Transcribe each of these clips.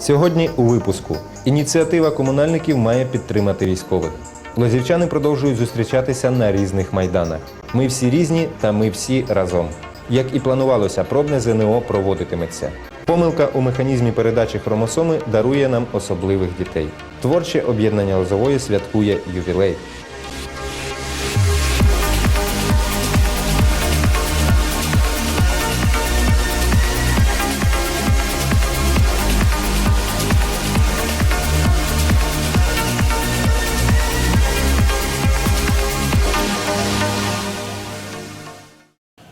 Сьогодні у випуску ініціатива комунальників має підтримати військових. Лозівчани продовжують зустрічатися на різних майданах. Ми всі різні, та ми всі разом. Як і планувалося, пробне ЗНО проводитиметься. Помилка у механізмі передачі хромосоми дарує нам особливих дітей. Творче об'єднання Лозової святкує ювілей.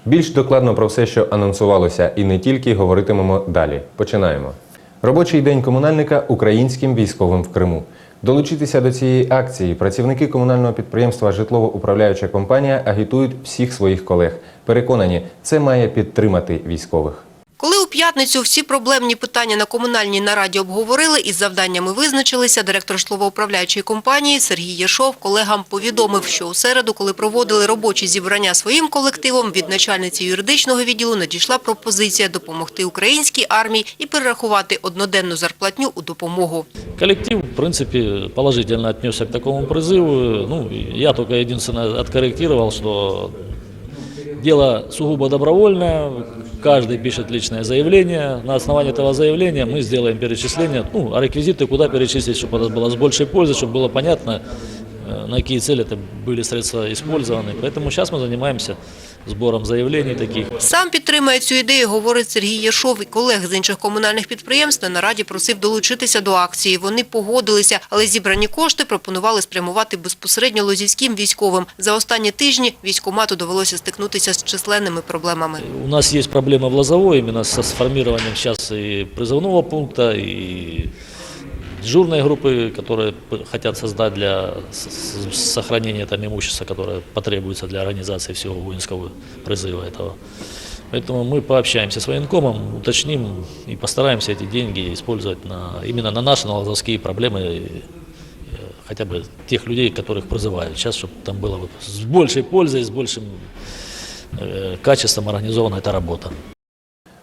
Більш докладно про все, що анонсувалося, і не тільки говоритимемо далі. Починаємо. Робочий день комунальника українським військовим в Криму. Долучитися до цієї акції працівники комунального підприємства Житлово-управляюча компанія агітують всіх своїх колег. Переконані, це має підтримати військових. Коли у п'ятницю всі проблемні питання на комунальній нараді обговорили і з завданнями визначилися, директор житлово-управляючої компанії Сергій Єшов колегам повідомив, що у середу, коли проводили робочі зібрання своїм колективом, від начальниці юридичного відділу надійшла пропозиція допомогти українській армії і перерахувати одноденну зарплатню у допомогу. Коллектив, в принципе, положительно отнесся к такому призыву. Ну, я только единственное откорректировал, что дело сугубо добровольное. Каждый пишет личное заявление. На основании этого заявления мы сделаем перечисление, ну, а реквизиты куда перечислить, чтобы это было с большей пользой, чтобы было понятно, э, на какие цели это были средства использованы. Поэтому сейчас мы занимаемся сбором заявлений таких. Сам підтримує цю ідею, говорить Сергій Єшов. І колег з інших комунальних підприємств на нараді просив долучитися до акції. Вони погодилися, але зібрані кошти пропонували спрямувати безпосередньо лозівським військовим. За останні тижні військомату довелося стикнутися з численними проблемами. У нас есть проблема в Лозовой именно со сформированием сейчас и призывного пункта, и дежурной группы, которые хотят создать для сохранения там имущества, которое потребуется для организации всего воинского призыва этого. Поэтому мы пообщаемся с военкомом, уточним и постараемся эти деньги использовать на, именно на наши на лозовские проблемы, э, хотя бы тех людей, которых призывают. Сейчас, чтобы там было с большей пользой, с большим э, качеством организована эта работа.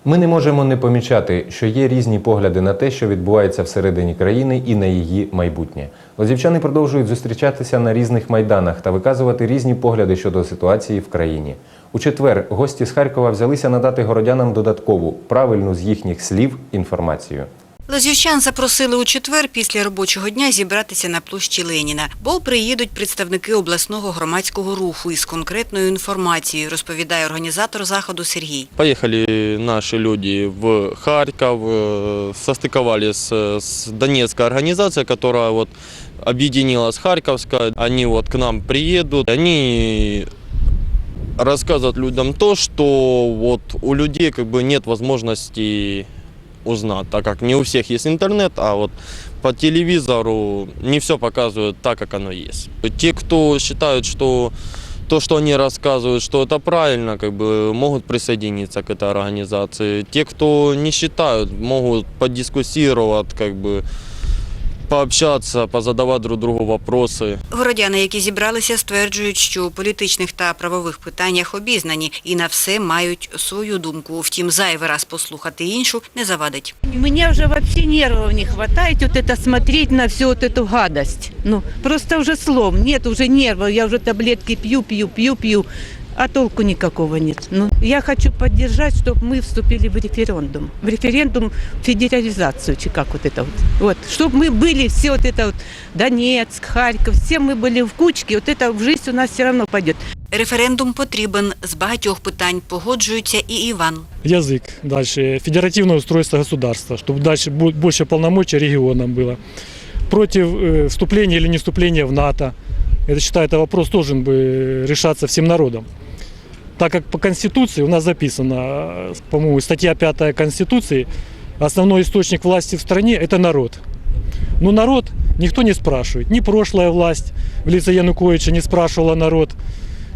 Ми не можемо не помічати, що є різні погляди на те, що відбувається всередині країни і на її майбутнє. Лозівчани продовжують зустрічатися на різних майданах та виказувати різні погляди щодо ситуації в країні. У четвер гості з Харкова взялися надати городянам додаткову, правильну з їхніх слів інформацію. Лазівчан запросили у четвер після робочого дня зібратися на площі Леніна, бо приїдуть представники обласного громадського руху із конкретною інформацією, розповідає організатор заходу Сергій. Поехали наши люди в Харьков, э, состыковали с, с Донецкой организацией, которая вот объединила с Харьковской. Они вот к нам приедут, они рассказывают людям то, что вот у людей как бы нет возможности узнать, так как не у всех есть интернет, а вот по телевизору не все показывают так, как оно есть. Те, кто считают, что то, что они рассказывают, что это правильно, как бы могут присоединиться к этой организации. Те, кто не считают, могут подискуссировать, как бы пообщаться, позадавать друг другу вопросы. Городяни, які зібралися, стверджують, що у політичних та правових питаннях обізнані і на все мають свою думку. Втім, зайвий раз послухати іншу не завадить. Мне уже вообще нервов не хватает вот это смотреть на всю вот эту гадость. Ну, просто уже слом, нет уже нервов, я уже таблетки пью, пью, пью, пью, а толку никакого нет. Ну, я хочу поддержать, чтобы мы вступили в референдум. В референдум федерализацию, чи как вот это вот. Вот, чтобы мы были все вот это вот, Донецк, Харьков, все мы были в кучке, вот это в жизнь у нас все равно пойдет. Референдум потрібен з багатьох питань, погоджується і Іван. язык, дальше федеративное устройство государства, чтобы дальше бу- больше полномочий регионам было. Против э, вступления или не вступления в НАТО. Это, считаю, это вопрос должен бы решаться всем народом. Так как по Конституции у нас записано, по-моему, статья 5 Конституции, основной источник власти в стране – это народ. Но народ никто не спрашивает. Ни прошлая власть в лице Януковича не спрашивала народ,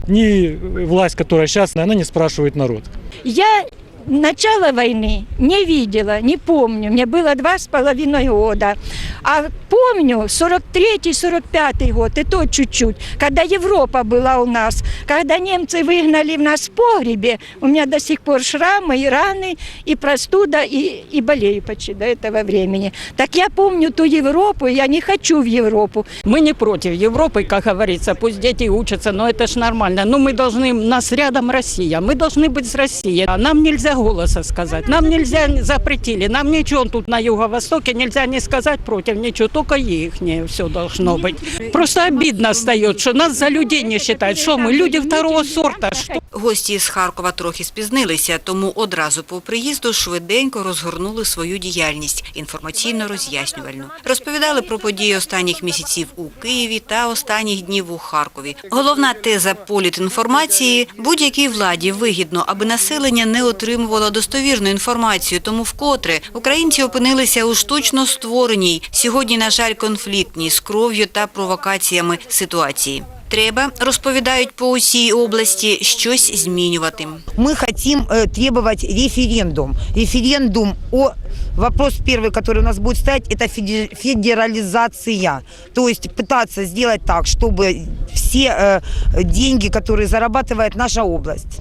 ни власть, которая сейчас, она не спрашивает народ. Я начала войны не видела, не помню. Мне было два с половиной года. А помню 43-45 год, и то чуть-чуть, когда Европа была у нас, когда немцы выгнали в нас в погребе, у меня до сих пор шрамы и раны, и простуда, и, и болею почти до этого времени. Так я помню ту Европу, я не хочу в Европу. Мы не против Европы, как говорится, пусть дети учатся, но это ж нормально. Но мы должны, нас рядом Россия, мы должны быть с Россией. А нам нельзя голоса сказать, нам нельзя, запретили, нам ничего тут на юго-востоке нельзя не сказать против, ничего, только их все должно быть. Просто обидно стает, что нас за людей не считают, что мы люди второго сорта, что? Гості з Харкова трохи спізнилися, тому одразу по приїзду швиденько розгорнули свою діяльність. Інформаційно-роз'яснювальну. Розповідали про події останніх місяців у Києві та останніх днів у Харкові. Головна теза політінформації – будь-якій владі вигідно, аби населення не отримувало достовірну інформацію, тому вкотре українці опинилися у штучно створеній, сьогодні, на жаль, конфліктній, з кров'ю та провокаціями ситуації. Треба, розповідають по усій області, щось змінювати. мы хотим э, требовать референдум. Референдум о... Вопрос первый, который у нас будет стоять, это феде- федерализация. То есть пытаться сделать так, чтобы все э, деньги, которые зарабатывает наша область,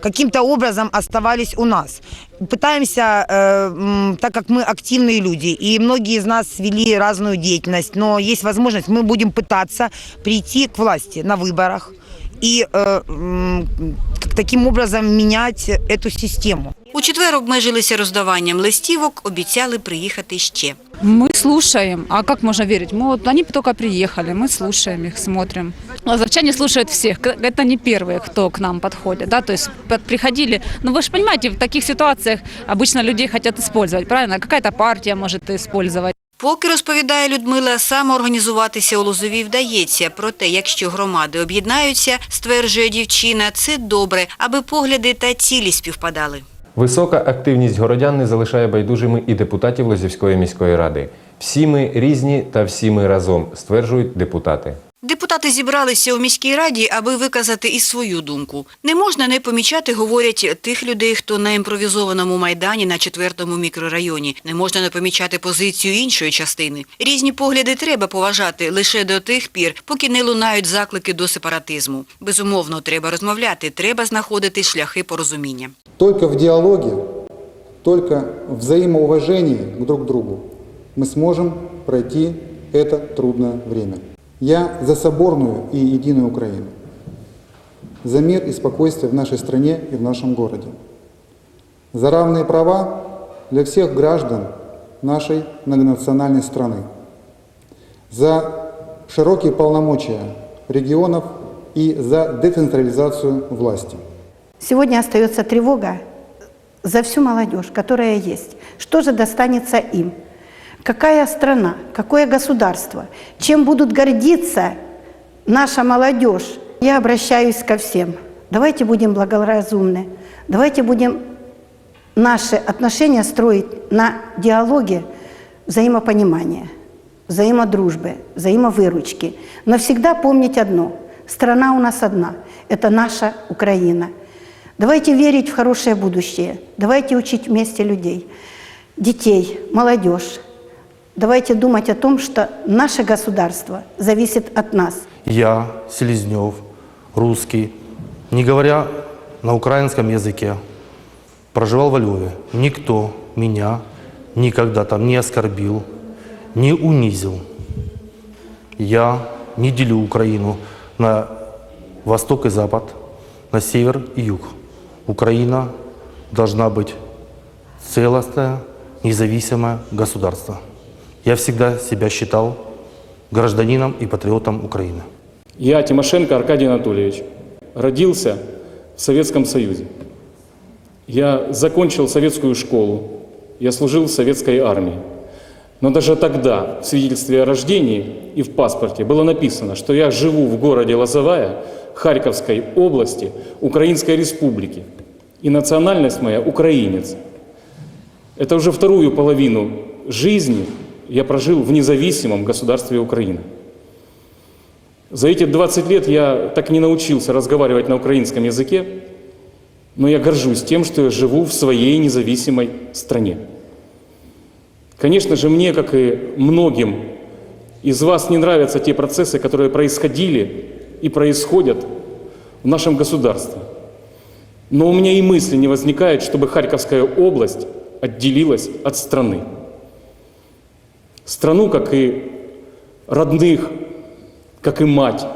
каким-то образом оставались у нас. Пытаемся, э, м, так как мы активные люди, и многие из нас вели разную деятельность, но есть возможность, мы будем пытаться прийти к власти на выборах и э, м, как- таким образом менять эту систему. У четвер обмежилися роздаванням листівок, обіцяли приїхати ще. Мы слушаем. А как можно верить? Мы вот, они только приехали, мы слушаем их, смотрим. Лазовчане слушают всех. К- Это не первые, кто к нам подходит. Да? То есть под- приходили. Ну вы же понимаете, в таких ситуациях обычно людей хотят использовать, правильно? Какая-то партия может использовать. Поки, розповідає Людмила, самоорганізуватися у Лозові вдається. Проте, якщо громади об'єднаються, стверджує дівчина, це добре, аби погляди та цілі співпадали. Висока активність городян не залишає байдужими і депутатів Лозівської міської ради. Всі ми різні та всі ми разом, стверджують депутати. Депутати зібралися у міській раді, аби виказати і свою думку. Не можна не помічати, говорять, тих людей, хто на імпровізованому майдані на четвертому мікрорайоні. Не можна не помічати позицію іншої частини. Різні погляди треба поважати лише до тих пір, поки не лунають заклики до сепаратизму. Безумовно, треба розмовляти, треба знаходити шляхи порозуміння. Только в диалоге, только в взаимоуважении друг другу мы сможем пройти это трудное время. Я за соборную и единую Украину, за мир и спокойствие в нашей стране и в нашем городе, за равные права для всех граждан нашей многонациональной страны, за широкие полномочия регионов и за децентрализацию власти. Сегодня остается тревога за всю молодежь, которая есть. Что же достанется им? Какая страна, какое государство? Чем будут гордиться наша молодежь? Я обращаюсь ко всем. Давайте будем благоразумны. Давайте будем наши отношения строить на диалоге взаимопонимания, взаимодружбы, взаимовыручки. Но всегда помнить одно. Страна у нас одна. Это наша Украина. Давайте верить в хорошее будущее. Давайте учить вместе людей, детей, молодежь. Давайте думать о том, что наше государство зависит от нас. Я, Селезнев, русский, не говоря на украинском языке, проживал во Львове. Никто меня никогда там не оскорбил, не унизил. Я не делю Украину на восток и запад, на север и юг. Украина должна быть целостное, независимое государство. Я всегда себя считал гражданином и патриотом Украины. Я, Тимошенко Аркадий Анатольевич, родился в Советском Союзе. Я закончил советскую школу, я служил в советской армии. Но даже тогда в свидетельстве о рождении и в паспорте было написано, что я живу в городе Лозовая Харьковской области Украинской Республики. И национальность моя украинец. Это уже вторую половину жизни я прожил в независимом государстве Украины. За эти 20 лет я так не научился разговаривать на украинском языке. но я горжусь тем, что я живу в своей независимой стране. Конечно же, мне, как и многим из вас, не нравятся те процессы, которые происходили и происходят в нашем государстве. Но у меня и мысли не возникает, чтобы Харьковская область отделилась от страны. Страну, как и родных, как и мать,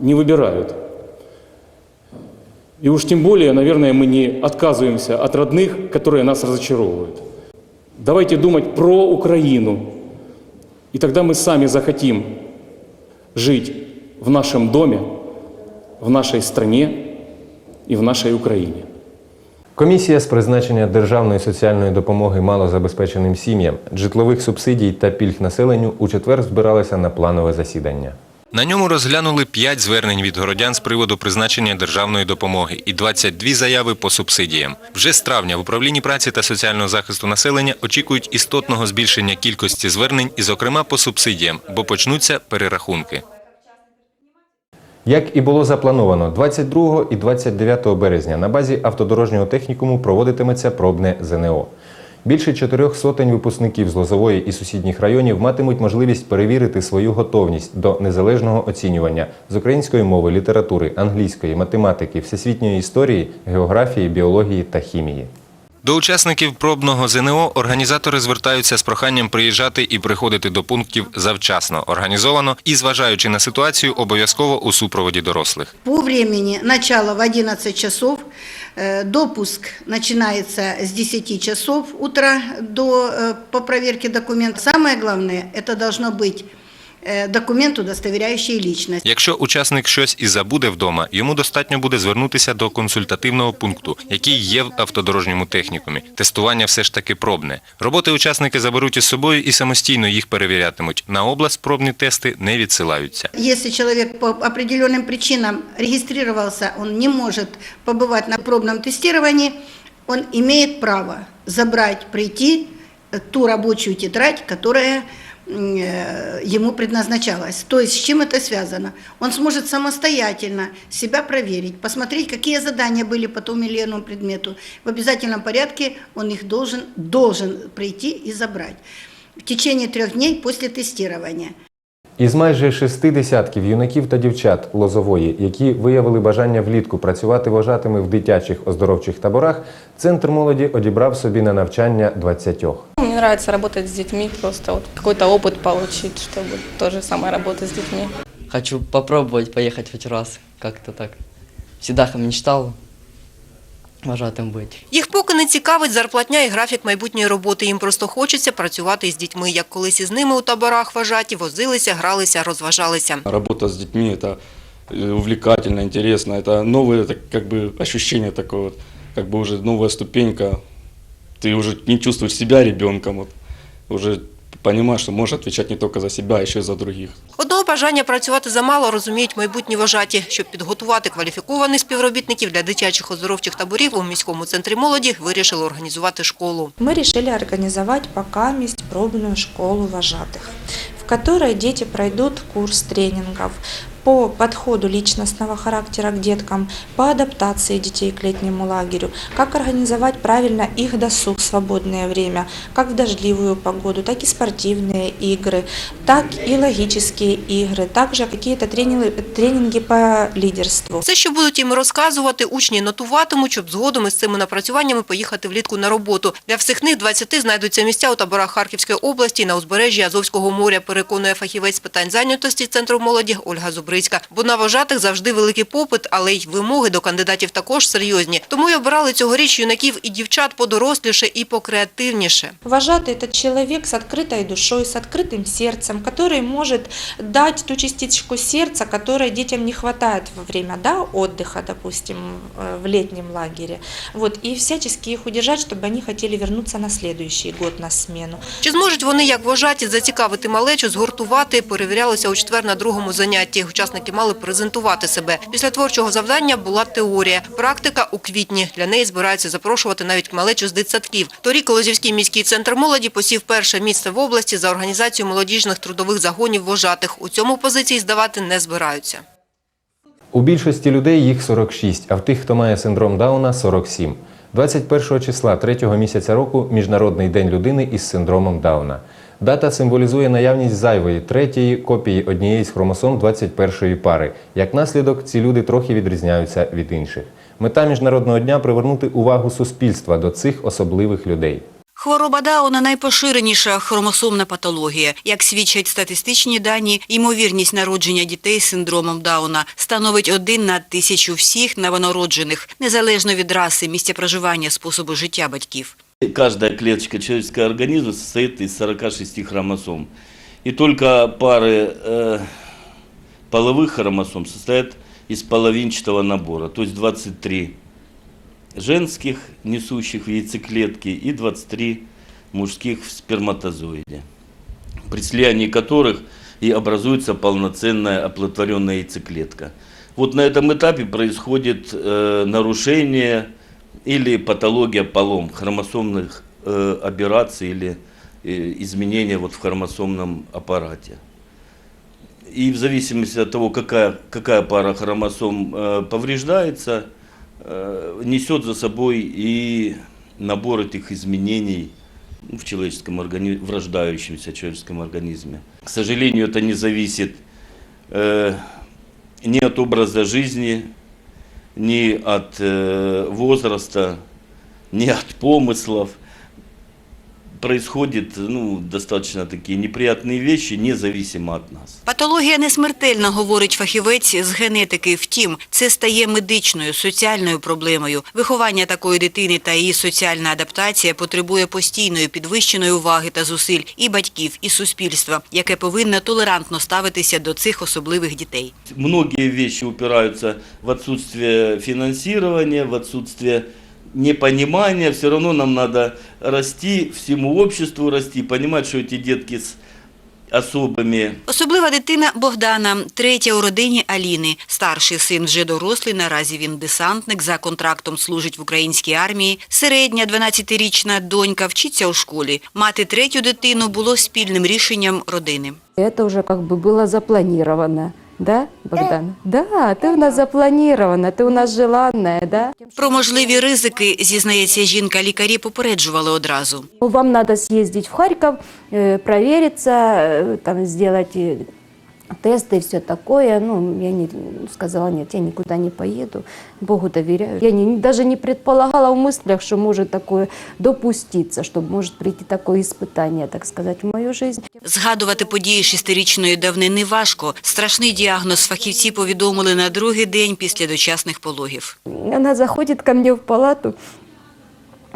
не выбирают. И уж тем более, наверное, мы не отказываемся от родных, которые нас разочаровывают. Давайте думать про Украину. И тогда мы сами захотим жить в нашем доме, в нашей стране і в нашій Україні. Комісія з призначення державної соціальної допомоги малозабезпеченим сім'ям, житлових субсидій та пільг населенню у четвер збиралася на планове засідання. На ньому розглянули 5 звернень від городян з приводу призначення державної допомоги і 22 заяви по субсидіям. Вже з травня в управлінні праці та соціального захисту населення очікують істотного збільшення кількості звернень і, зокрема, по субсидіям, бо почнуться перерахунки. Як і було заплановано, 22 і 29 березня на базі автодорожнього технікуму проводитиметься пробне ЗНО. Більше чотирьох сотень випускників з Лозової і сусідніх районів матимуть можливість перевірити свою готовність до незалежного оцінювання з української мови, літератури, англійської, математики, всесвітньої історії, географії, біології та хімії. До учасників пробного ЗНО організатори звертаються з проханням приїжджати і приходити до пунктів завчасно, організовано і, зважаючи на ситуацію, обов'язково у супроводі дорослих. По времени начало в 11 часов, э, допуск начинается с 10 часов утра до, э, по проверке документов. Самое главное, это должно быть э, документ, удостоверяющий личность. Якщо учасник щось і забуде вдома, йому достатньо буде звернутися до консультативного пункту, який є в автодорожньому технікумі. Тестування все ж таки пробне. Роботи учасники заберуть із собою і самостійно їх перевірятимуть. На область пробні тести не відсилаються. Если человек по определенным причинам регистрировался, он не может побывать на пробном тестировании, он имеет право забрать, прийти э, ту рабочую тетрадь, которая м, э, ему предназначалась. То есть с чем это связано? Он сможет самостоятельно себя проверить, посмотреть, какие задания были по тому или иному предмету. В обязательном порядке он их должен, должен прийти и забрать в течение трех дней после тестирования. Із майже шести десятків юнаків та дівчат Лозової, які виявили бажання влітку працювати вожатими в дитячих оздоровчих таборах, центр молоді одібрав собі на навчання 20. Мне нравится работать с детьми, просто вот какой-то опыт получить, чтобы то же самое работать с детьми. Хочу попробовать поехать хоть раз, как-то так. Всегда мечтал вожатым быть. Їх поки не цікавить зарплатня і графік майбутньої роботи. Їм просто хочеться працювати із дітьми, як колись із ними у таборах вважаті, возилися, гралися, розважалися. Работа с детьми – это э, увлекательно, интересно. Это новое это как бы ощущение такое, вот, как бы уже новая ступенька. Ты уже не чувствуешь себя ребенком, вот, уже понимаешь, що може відповідати не только за себе, а ще й за других. Одного бажання працювати замало розуміють майбутні вожаті. Щоб підготувати кваліфікованих співробітників для дитячих оздоровчих таборів у міському центрі молоді, вирішили організувати школу. Ми вирішили організувати пока пробну пробную школу вожатих, в якій діти пройдуть курс тренингов по подходу личностного характера к деткам, по адаптации детей к летнему лагерю, как организовать правильно их досуг в свободное время, как в дождливую погоду, так и спортивные игры, так и логические игры, также какие-то тренинги, тренинги по лидерству. Все, що будуть їм розказувати, учні нотуватимуть, щоб згодом із цими напрацюваннями поїхати влітку на роботу. Для всіх них 20 знайдуться місця у таборах Харківської області і на узбережжі Азовського моря, переконує фахівець з питань зайнятості Центру молоді Ольга Зубрицька. Бо на вожатих завжди великий попит, але й вимоги до кандидатів також серйозні. Тому й обирали цьогоріч юнаків і дівчат подоросліше і покреативніше. Вожатый – это человек с открытой душой, с открытым сердцем, который может дать ту частичку сердца, которой детям не хватает во время да, отдыха, допустим, э, в летнем лагере. Вот, и всячески их удержать, чтобы они хотели вернуться на следующий год на смену. Чи зможуть вони, як вожаті, зацікавити малечу, згуртувати, перевірялося у четвер на другому занятті. Учасники мали презентувати себе. Після творчого завдання була теорія. Практика у квітні. Для неї збираються запрошувати навіть малечу з дитсадків. Торік Лозівський міський центр молоді посів перше місце в області за організацію молодіжних трудових загонів вожатих. У цьому позиції здавати не збираються. У більшості людей їх 46, а в тих, хто має синдром Дауна 47. 21 числа третього місяця року Міжнародний день людини із синдромом Дауна. Дата символізує наявність зайвої третьої копії однієї з хромосом 21-ї пари. Як наслідок, ці люди трохи відрізняються від інших. Мета міжнародного дня привернути увагу суспільства до цих особливих людей. Хвороба Дауна – найпоширеніша хромосомна патологія. Як свідчать статистичні дані, ймовірність народження дітей з синдромом Дауна становить один на тисячу всіх новонароджених, незалежно від раси, місця проживання, способу життя батьків. Каждая клеточка человеческого организма состоит из 46 хромосом. И только пары э, половых хромосом состоят из половинчатого набора, то есть 23 женских, несущих в яйцеклетке, и 23 мужских в сперматозоиде, при слиянии которых и образуется полноценная оплодотворенная яйцеклетка. Вот на этом этапе происходит э, нарушение или патология полом хромосомных э, аберраций или э, изменения вот в хромосомном аппарате. И в зависимости от того, какая, какая пара хромосом э, повреждается, э, несет за собой и набор этих изменений в человеческом организме, в рождающемся человеческом организме. К сожалению, это не зависит э, ни от образа жизни, ни от э, возраста, ни от помыслов. Происходят ну, достаточно такие неприятные вещи, независимо от нас. Патологія не смертельна, говорить фахівець з генетики. Втім, це стає медичною, соціальною проблемою. Виховання такої дитини та її соціальна адаптація потребує постійної підвищеної уваги та зусиль і батьків, і суспільства, яке повинно толерантно ставитися до цих особливих дітей. Многие вещи упираются в отсутствие финансирования, в отсутствие непонимания. Все равно нам надо расти, всему обществу расти, понимать, что эти детки с особыми Особлива дитина Богдана, третя у родині Аліни. Старший син вже дорослий, наразі він десантник, за контрактом служить в українській армії. Середня 12-річна донька вчиться у школі. Мати третю дитину було спільним рішенням родини. Это уже как бы было запланировано. Да, Богдан? Да, ты у нас запланирована, ты у нас желанная, да? Про можливі ризики, зізнається жінка, лікарі попереджували одразу. Вам надо съездить в Харьков, э, провериться, э, там сделать э, тесты и все такое. Ну, я не сказала, нет, я никуда не поеду, Богу доверяю. Я не, даже не предполагала в мыслях, что может такое допуститься, что может прийти такое испытание, так сказать, в мою жизнь. Згадувати події шестирічної давнини важко. Страшний діагноз фахівці повідомили на другий день після дочасних пологів. Она заходит ко мне в палату,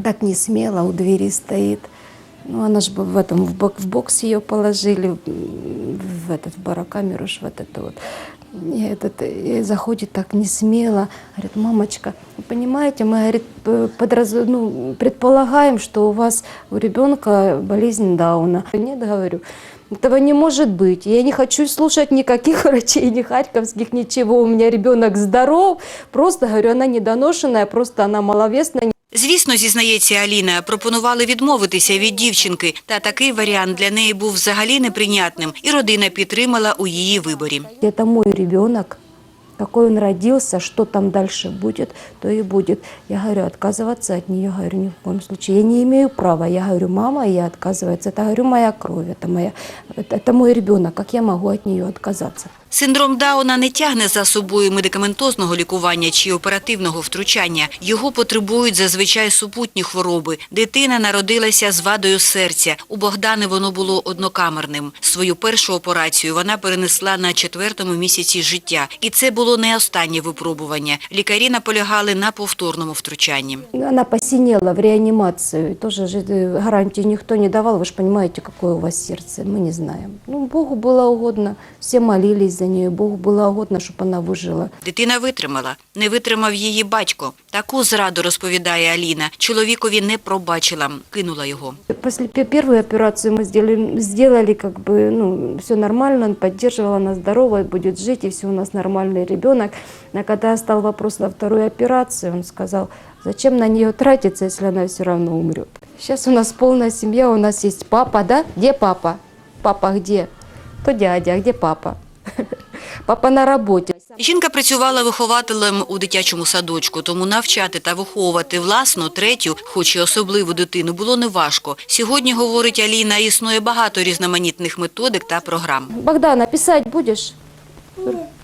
так не смело у двери стоит. Ну, она же в этом в, бок, в бокс ее положили, в этот в барокамеру, ж, вот это вот. И, этот, и заходит так не смело, говорит, мамочка, вы понимаете, мы говорит, подраз... ну, предполагаем, что у вас у ребенка болезнь Дауна. Нет, говорю, этого не может быть. Я не хочу слушать никаких врачей, ни харьковских, ничего. У меня ребенок здоров. Просто, говорю, она недоношенная, просто она маловесная. Звісно, зізнається Аліна, пропонували відмовитися від дівчинки, та такий варіант для неї був взагалі неприйнятним, і родина підтримала у її виборі. Це мой ребенок Какой он родился, что там дальше будет, то и будет. Я говорю, отказываться от нее, говорю, ни в коем случае. Я не имею права. Я говорю, мама, и я отказывается. Это, говорю, моя кровь, это, моя, это, это мой ребенок. Как я могу от нее отказаться? Синдром Дауна не тягне за собою медикаментозного лікування чи оперативного втручання. Його потребують зазвичай супутні хвороби. Дитина народилася з вадою серця. У Богдани воно було однокамерним. Свою першу операцію вона перенесла на четвертому місяці життя. І це було не останнє випробування. Лікарі наполягали на повторному втручанні. Она посинела в реанимацию. Тоже же э, гарантии никто не давал. Вы же понимаете, какое у вас сердце. Мы не знаем. Ну, Богу было угодно. Все молились за нее. Богу было угодно, чтобы она выжила. Дитина витримала. Не витримав її батько. Таку зраду, розповідає Аліна, чоловікові не пробачила, кинула його. После пе- первой операции мы сделали, сделали как бы, ну, все нормально, он поддерживал, она здоровая, будет жить, и все у нас нормальный ребенок. А когда стал вопрос на вторую операцию, он сказал, зачем на нее тратиться, если она все равно умрет. Сейчас у нас полная семья, у нас есть папа, да? Где папа? Папа где? То дядя, а где папа? Папа на работе. Жінка працювала вихователем у дитячому садочку, тому навчати та виховувати власну третю, хоч і особливу дитину, було неважко. Сьогодні, говорить Аліна, існує багато різноманітних методик та програм. Богдана, писать будешь?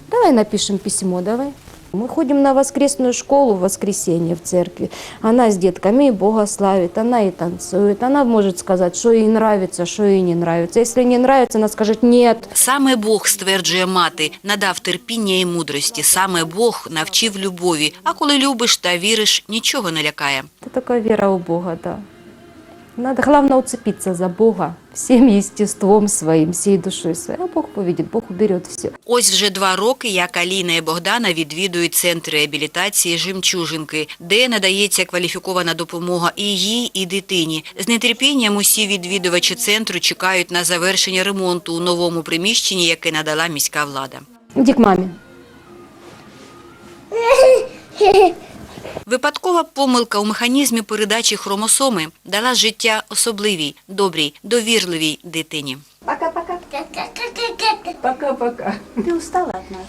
Давай напишем письмо, давай. Мы ходим на воскресную школу в воскресенье в церкви. Она с детками и Бога славит, она и танцует. Она может сказать, что ей нравится, что ей не нравится. Если не нравится, она скажет «нет». Саме Бог, стверджує мати, надав терпіння і мудрості. Саме Бог навчив любові. А коли любиш та віриш, нічого не лякає. Это такая вера у Бога, да. Надо, главное, уцепиться за Бога всем естеством своим, всей душой своей. А Бог поведет, Бог уберет все. Ось вже два роки, як Аліна і Богдана відвідують центр реабілітації «Жемчужинки», де надається кваліфікована допомога і їй, і дитині. З нетерпінням усі відвідувачі центру чекають на завершення ремонту у новому приміщенні, яке надала міська влада. Иди к маме. Випадкова помилка у механізмі передачі хромосоми дала життя особливій, добрій, довірливій дитині. Пока-пока. Пока-пока. Ты устала от нас?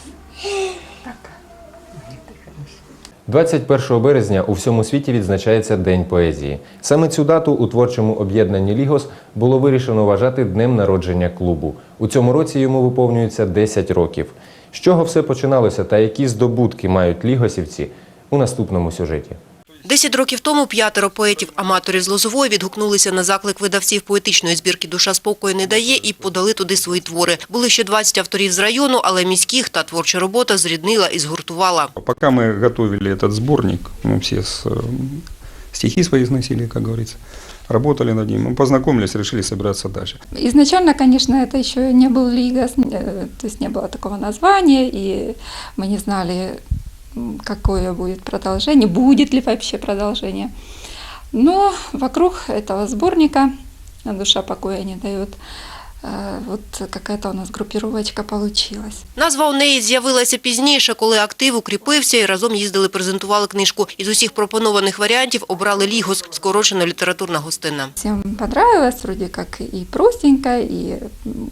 21 березня у всьому світі відзначається День поезії. Саме цю дату у творчому об'єднанні Лігос було вирішено вважати днем народження клубу. У цьому році йому виповнюється 10 років. З чого все починалося та які здобутки мають лігосівці у наступному сюжеті. Десять років тому п'ятеро поетів-аматорів з Лозової відгукнулися на заклик видавців поетичної збірки «Душа спокою не дає» і подали туди свої твори. Були ще 20 авторів з району, але міських та творча робота зріднила і згуртувала. Пока мы готовили этот сборник, мы все с, э, стихи свои износили, как говорится, работали над ним, мы познакомились, решили собираться дальше. Изначально, конечно, это еще не был Лигас, э, то есть не было такого названия, и мы не знали, м, какое будет продолжение, будет ли вообще продолжение. Но вокруг этого сборника «Душа покоя не дает», э, вот какая-то у нас группировочка получилась. Назва у неї з'явилася пізніше, коли актив укріпився і разом їздили, презентували книжку. Із усіх пропонованих варіантів обрали «Лігос» – скорочена літературна гостина. Всем понравилось, вроде как и простенько, м,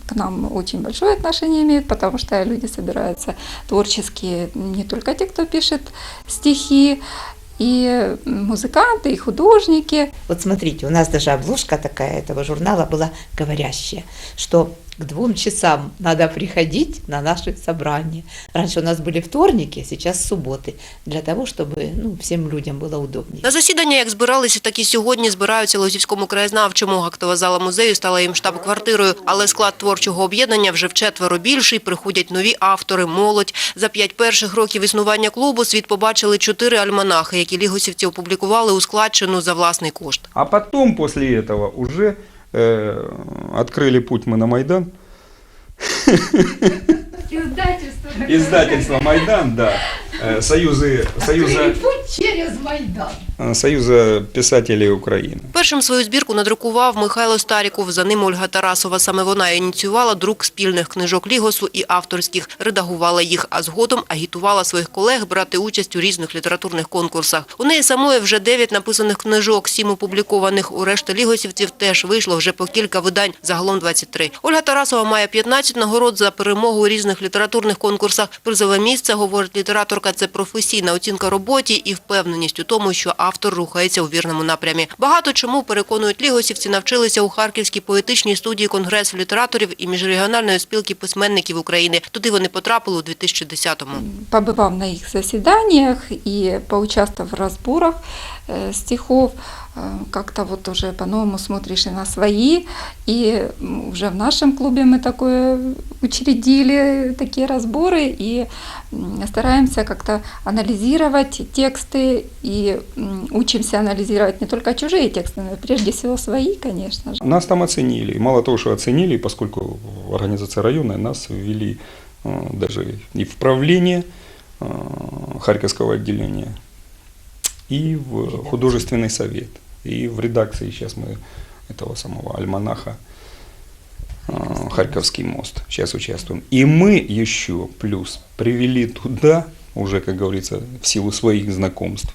к нам очень большое отношение имеют, потому что люди собираются творческие, не только те, кто пишет стихи, и музыканты, и художники. Вот смотрите, у нас даже обложка такая этого журнала была говорящая, что к двум часам надо приходить на наши собрания. Раньше у нас были вторники, сейчас субботы, для того, чтобы ну, всем людям было удобнее. На засідання, як збиралися, так і сьогодні збираються Лозівському краєзнавчому. Актова зала музею стала їм штаб-квартирою, але склад творчого об'єднання вже вчетверо більший, приходять нові автори, молодь. За п'ять перших років існування клубу світ побачили чотири альманахи, які лігосівці опублікували у складчину за власний кошт. А потом, после этого, уже э, открыли путь мы на Майдан. Издательство. Издательство «Майдан», да. Э, Союзы, союза, путь через Майдан. э, союза писателей Украины. Першим свою збірку надрукував Михайло Старіков, за ним Ольга Тарасова. Саме вона ініціювала друк спільних книжок Лігосу і авторських, редагувала їх, а згодом агітувала своїх колег брати участь у різних літературних конкурсах. У неї самої вже дев'ять написаних книжок, сім опублікованих. У решти лігосівців теж вийшло вже по кілька видань, загалом 23. Ольга Тарасова має 15 нагород за перемогу у різних літературних конкурсах. Призове місце, говорить літераторка, це професійна оцінка роботі і впевненість у тому, що автор рухається у вірному напрямі. Багато чому, переконують лігосівці, навчилися у Харківській поетичній студії Конгресу літераторів і міжрегіональної спілки письменників України. Туди вони потрапили у 2010-му. Побывав на их заседаниях и поучаствовав в разборах э, стихов, э, как-то вот уже по-новому смотришь и на свои, и уже в нашем клубе мы такое учредили, такие разборы, и стараемся как-то анализировать тексты, и учимся анализировать не только чужие тексты, но прежде всего свои, конечно же. Нас там оценили. Мало того, что оценили, поскольку организация районная, нас ввели э, даже и в правление э, Харьковского отделения, и в художественный совет, и в редакции сейчас мы этого самого альманаха э, Харьковский мост сейчас участвуем. И мы еще плюс привели туда, уже, как говорится, в силу своих знакомств,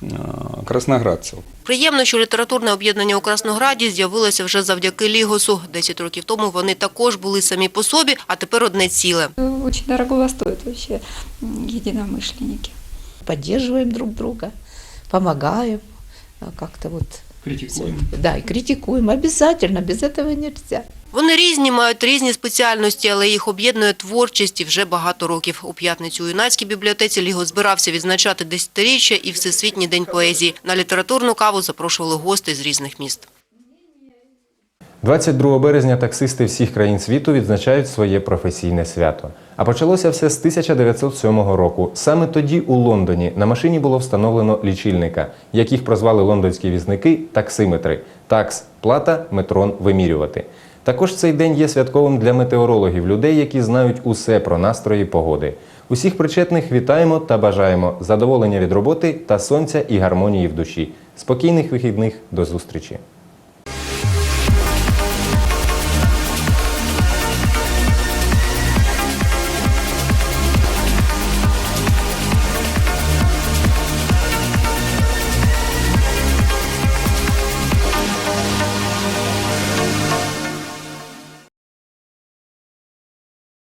э, красноградцев. Приємно, що літературне об'єднання у Краснограді з'явилося вже завдяки Лігосу. Десять років тому вони також були самі по собі, а тепер одне ціле. Очень дорого стоят вообще м, единомышленники. Поддерживаем друг друга, помогаем, а, как-то вот... Критикуем. Да, и критикуем. Обязательно, без этого нельзя. Вони різні, мають різні спеціальності, але їх об'єднує творчість і вже багато років. У п'ятницю у юнацькій бібліотеці Ліго збирався відзначати десятиріччя і Всесвітній день поезії. На літературну каву запрошували гости з різних міст. 22 березня таксисти всіх країн світу відзначають своє професійне свято. А почалося все з 1907 року. Саме тоді у Лондоні на машині було встановлено лічильника, яких прозвали лондонські візники таксиметри. Такс плата, метрон вимірювати. Також цей день є святковим для метеорологів, людей, які знають усе про настрої погоди. Усіх причетних вітаємо та бажаємо задоволення від роботи та сонця і гармонії в душі. Спокійних вихідних до зустрічі!